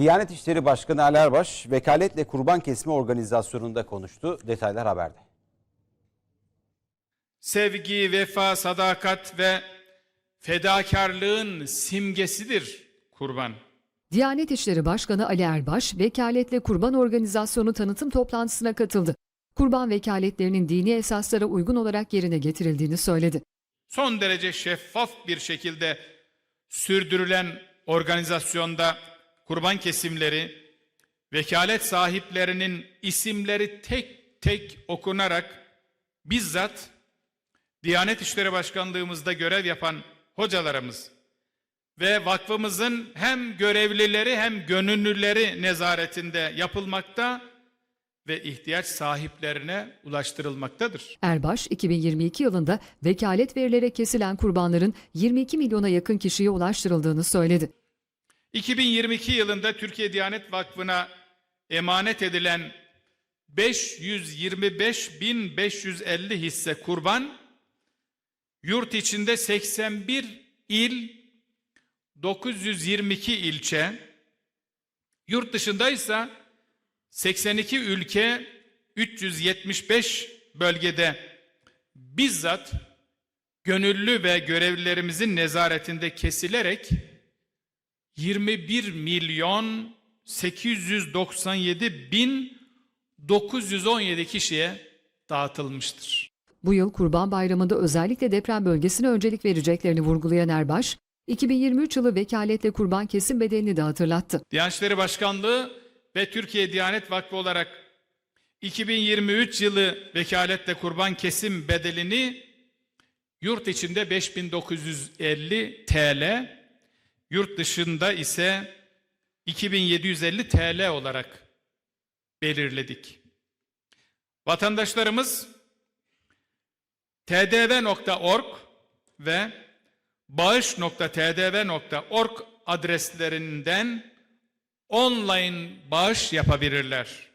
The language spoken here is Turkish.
Diyanet İşleri Başkanı Ali Erbaş, vekaletle kurban kesme organizasyonunda konuştu. Detaylar haberde. sevgi, vefa, sadakat ve fedakarlığın simgesidir kurban. Diyanet İşleri Başkanı Ali Erbaş, Vekaletle Kurban Organizasyonu tanıtım toplantısına katıldı. Kurban vekaletlerinin dini esaslara uygun olarak yerine getirildiğini söyledi. Son derece şeffaf bir şekilde sürdürülen organizasyonda kurban kesimleri, vekalet sahiplerinin isimleri tek tek okunarak bizzat Diyanet İşleri Başkanlığımızda görev yapan hocalarımız ve vakfımızın hem görevlileri hem gönüllüleri nezaretinde yapılmakta ve ihtiyaç sahiplerine ulaştırılmaktadır. Erbaş, 2022 yılında vekalet verilerek kesilen kurbanların 22 milyona yakın kişiye ulaştırıldığını söyledi. 2022 yılında Türkiye Diyanet Vakfı'na emanet edilen 525.550 hisse kurban, yurt içinde 81 il, 922 ilçe, yurt dışındaysa 82 ülke, 375 bölgede bizzat gönüllü ve görevlilerimizin nezaretinde kesilerek 21 milyon 897 bin 917 kişiye dağıtılmıştır. Bu yıl Kurban Bayramı'nda özellikle deprem bölgesine öncelik vereceklerini vurgulayan Erbaş, 2023 yılı vekaletle kurban kesim bedelini de hatırlattı. Diyanet İşleri Başkanlığı ve Türkiye Diyanet Vakfı olarak 2023 yılı vekaletle kurban kesim bedelini yurt içinde 5950 TL, yurt dışında ise 2750 TL olarak belirledik. Vatandaşlarımız tdv.org ve bağış.tdv.org adreslerinden online bağış yapabilirler.